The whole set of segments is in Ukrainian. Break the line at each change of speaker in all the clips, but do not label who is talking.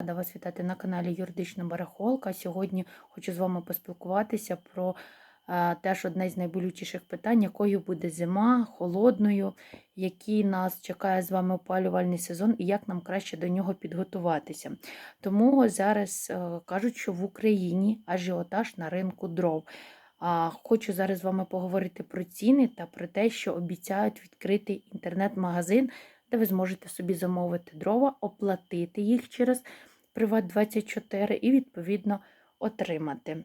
Рада вас вітати на каналі Юридична Барахолка. Сьогодні хочу з вами поспілкуватися про е, теж одне з найболючіших питань, якою буде зима, холодною, який нас чекає з вами опалювальний сезон і як нам краще до нього підготуватися. Тому зараз е, кажуть, що в Україні ажіотаж на ринку дров. А, Хочу зараз з вами поговорити про ціни та про те, що обіцяють відкрити інтернет-магазин, де ви зможете собі замовити дрова, оплатити їх через Приват24 і, відповідно, отримати.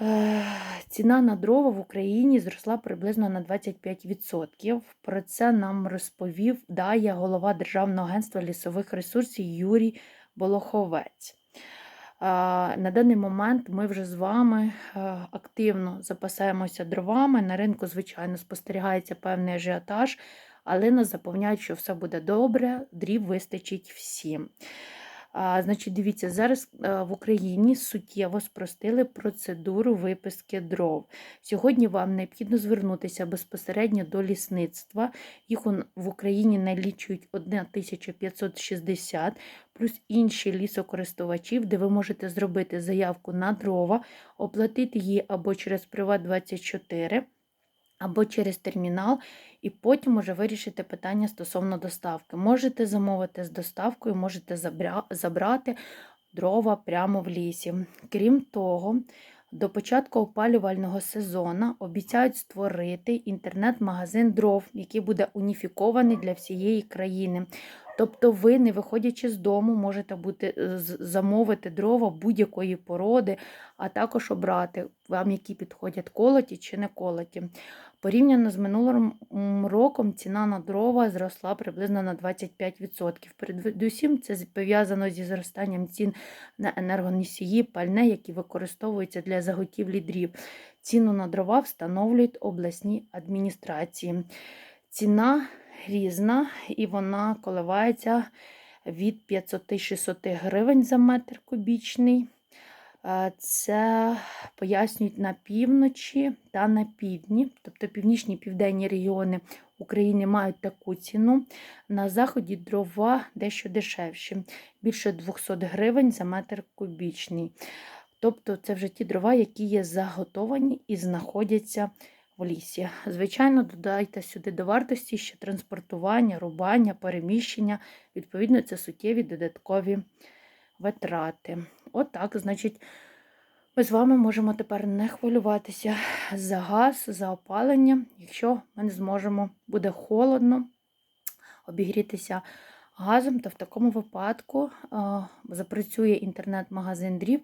Е, Ціна на дрова в Україні зросла приблизно на 25%. Про це нам розповів Дая, голова Державного агентства лісових ресурсів Юрій Болоховець. Е, На даний момент ми вже з вами е, активно запасаємося дровами. На ринку, звичайно, спостерігається певний ажіотаж, але нас запевняють, що все буде добре, дрів вистачить всім. Значить, дивіться, зараз е, в Україні суттєво спростили процедуру виписки дров. Сьогодні вам необхідно звернутися безпосередньо до лісництва. Їх в Україні налічують 1560, плюс інші лісокористувачів, де ви можете зробити заявку на дрова, оплатити її або через Приват24, або через термінал, і потім уже вирішити питання стосовно доставки. Можете замовити з доставкою, можете забрати дрова прямо в лісі. Крім того, до початку опалювального сезону обіцяють створити інтернет-магазин дров, який буде уніфікований для всієї країни. Тобто ви, не виходячи з дому, можете бути, е, замовити дрова будь-якої породи, а також обрати вам, які підходять колоті чи не колоті. Порівняно з минулим роком ціна на дрова зросла приблизно на 25%. Передусім це пов'язано зі зростанням цін на енергоносії, пальне, які використовуються для заготівлі дрів. Ціну на дрова встановлюють обласні адміністрації. Ціна різна і вона коливається від 500-600 гривень за метр кубічний. Е, Це пояснюють на півночі та на півдні, тобто північні і південні регіони України мають таку ціну. На заході дрова дещо дешевші, більше 200 гривень за метр кубічний. Тобто це вже ті дрова, які є заготовані і знаходяться в лісі. Звичайно, додайте сюди до вартості ще транспортування, рубання, переміщення. Відповідно, це суттєві додаткові витрати. Отак, значить, ми з вами можемо тепер не хвилюватися за газ, за опалення, якщо ми не зможемо, буде холодно обігрітися газом, то в такому випадку запрацює інтернет-магазин дрів.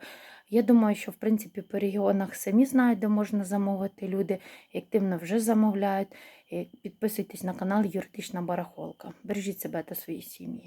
Я думаю, що в принципі по регіонах самі знають, де можна замовити. Люди активно вже замовляють. І Підписуйтесь на канал Юридична Барахолка. Бережіть себе та свої сім'ї.